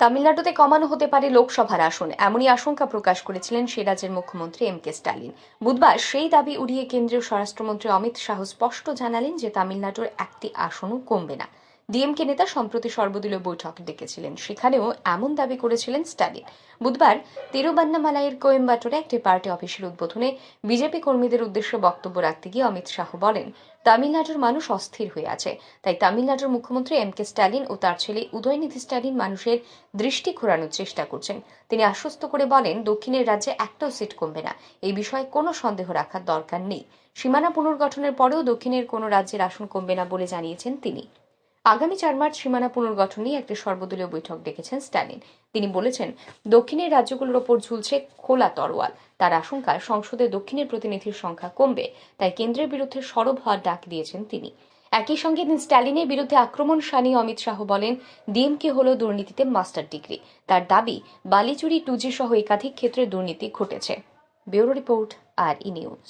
তামিলনাড়ুতে কমানো হতে পারে লোকসভার আসন, এমনই আশঙ্কা প্রকাশ করেছিলেন সে রাজ্যের মুখ্যমন্ত্রী এম কে স্টালিন বুধবার সেই দাবি উড়িয়ে কেন্দ্রীয় স্বরাষ্ট্রমন্ত্রী অমিত শাহ স্পষ্ট জানালেন যে তামিলনাড়ুর একটি আসনও কমবে না। ডিএমকে নেতা সম্প্রতি সর্বদলীয় বৈঠক ডেকেছিলেন। সেখানেও এমন দাবি করেছিলেন স্টালিন বুধবার তিরুবান্নামালাইয়ের কোয়েম্বাটোরে একটি পার্টি অফিসের উদ্বোধনে বিজেপি কর্মীদের উদ্দেশ্যে বক্তব্য রাখতে গিয়ে অমিত শাহ বলেন, তামিলনাড়ুর মানুষ অস্থির হয়ে আছে। তাই তামিলনাড়ুর মুখ্যমন্ত্রী এম কে স্ট্যালিন ও তার ছেলে উদয়নিধি স্ট্যালিন মানুষের দৃষ্টি ঘোরানোর চেষ্টা করছেন। তিনি আশ্বস্ত করে বলেন, দক্ষিণের রাজ্যে একটাও সিট কমবে না। এই বিষয়ে কোনো সন্দেহ রাখার দরকার নেই। সীমানা পুনর্গঠনের পরেও দক্ষিণের কোনো রাজ্যের আসন কমবে না বলে জানিয়েছেন তিনি। আগামী চার মার্চ সীমানা পুনর্গঠন নিয়ে একটি সর্বদলীয় বৈঠক ডেকেছেন স্ট্যালিন। তিনি বলেছেন, দক্ষিণের রাজ্যগুলোর ওপর ঝুলছে খোলা তরোয়াল। তার আশঙ্কা সংসদে দক্ষিণের প্রতিনিধির সংখ্যা কমবে, তাই কেন্দ্রের বিরুদ্ধে সরব হওয়ার ডাক দিয়েছেন তিনি। একই সঙ্গে তিনি স্ট্যালিনের বিরুদ্ধে আক্রমণ সানি অমিত শাহ বলেন, ডিএমকে হল দুর্নীতিতে মাস্টার ডিগ্রি। তার দাবি, বালিচুরি টুজি সহ একাধিক ক্ষেত্রে দুর্নীতি ঘটেছে। ব্যুরো রিপোর্ট, আর ই নিউজ।